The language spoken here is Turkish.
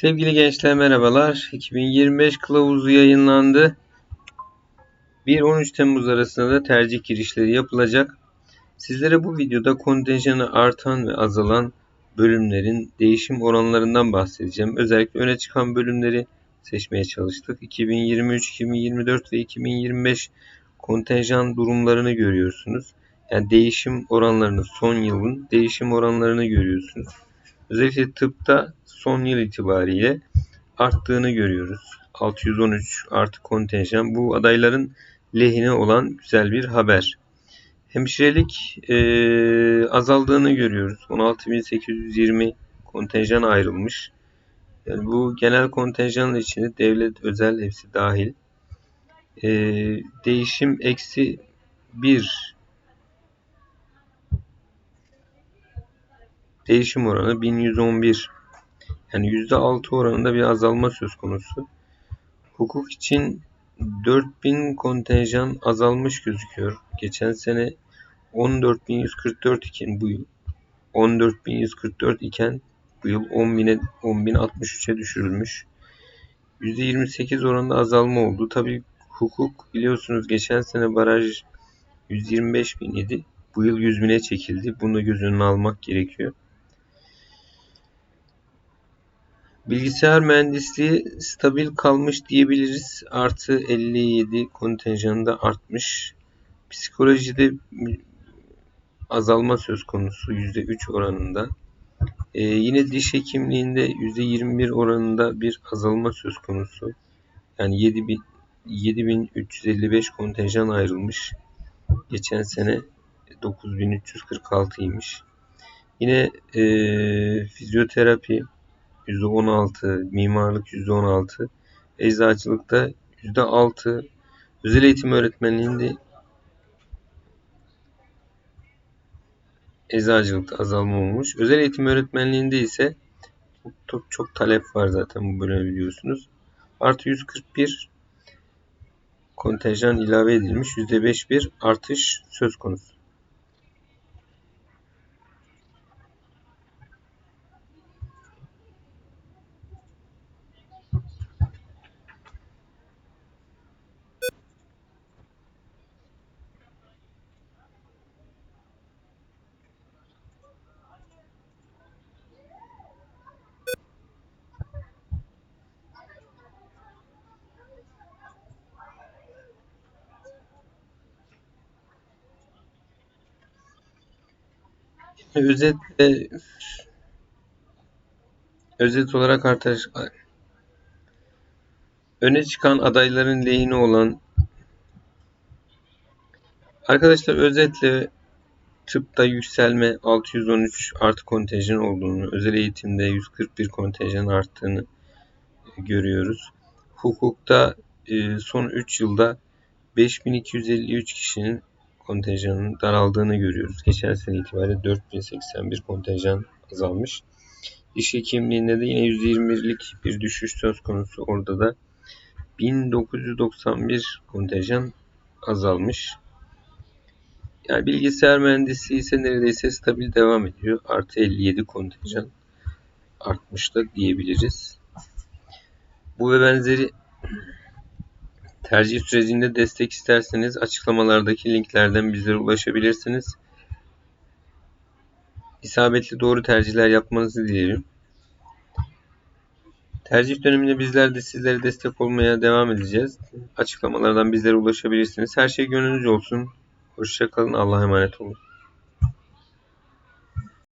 Sevgili gençler merhabalar. 2025 kılavuzu yayınlandı. 1-13 Temmuz arasında da tercih girişleri yapılacak. Sizlere bu videoda kontenjanı artan ve azalan bölümlerin değişim oranlarından bahsedeceğim. Özellikle öne çıkan bölümleri seçmeye çalıştık. 2023, 2024 ve 2025 kontenjan durumlarını görüyorsunuz. Yani değişim oranlarını, son yılın değişim oranlarını görüyorsunuz. Özellikle tıpta son yıl itibariyle arttığını görüyoruz. 613 artı kontenjan bu adayların lehine olan güzel bir haber. Hemşirelik e, azaldığını görüyoruz. 16.820 kontenjan ayrılmış. Yani bu genel kontenjanın içinde devlet, özel hepsi dahil. E, değişim eksi 1 değişim oranı 1111 yani %6 oranında bir azalma söz konusu. Hukuk için 4000 kontenjan azalmış gözüküyor. Geçen sene 14144 iken bu yıl 14144 iken bu yıl 10.000'e 10.063'e düşürülmüş. %28 oranında azalma oldu. Tabi hukuk biliyorsunuz geçen sene baraj 125 bin idi. Bu yıl 100 bine çekildi. Bunu da göz önüne almak gerekiyor. Bilgisayar mühendisliği stabil kalmış diyebiliriz. Artı 57 kontenjanında artmış. Psikolojide azalma söz konusu %3 oranında. Ee, yine diş hekimliğinde %21 oranında bir azalma söz konusu. Yani 7000 7355 kontenjan ayrılmış. Geçen sene 9346 imiş. Yine e, fizyoterapi %16, mimarlık %16, eczacılıkta %6, özel eğitim öğretmenliğinde eczacılıkta azalma olmuş. Özel eğitim öğretmenliğinde ise çok, çok, çok talep var zaten bu bölümü biliyorsunuz. Artı 141 kontenjan ilave edilmiş. %5 bir artış söz konusu. Özetle özet olarak arkadaşlar öne çıkan adayların lehine olan arkadaşlar özetle tıpta yükselme 613 artı kontenjan olduğunu, özel eğitimde 141 kontenjan arttığını görüyoruz. Hukukta e, son 3 yılda 5253 kişinin kontenjanın daraldığını görüyoruz. Geçen sene itibariyle 4081 kontenjan azalmış. Diş hekimliğinde de yine %21'lik bir düşüş söz konusu. Orada da 1991 kontenjan azalmış. Yani bilgisayar mühendisi ise neredeyse stabil devam ediyor. Artı 57 kontenjan artmış da diyebiliriz. Bu ve benzeri Tercih sürecinde destek isterseniz açıklamalardaki linklerden bizlere ulaşabilirsiniz. İsabetli doğru tercihler yapmanızı dilerim. Tercih döneminde bizler de sizlere destek olmaya devam edeceğiz. Açıklamalardan bizlere ulaşabilirsiniz. Her şey gönlünüzce olsun. Hoşçakalın. Allah'a emanet olun.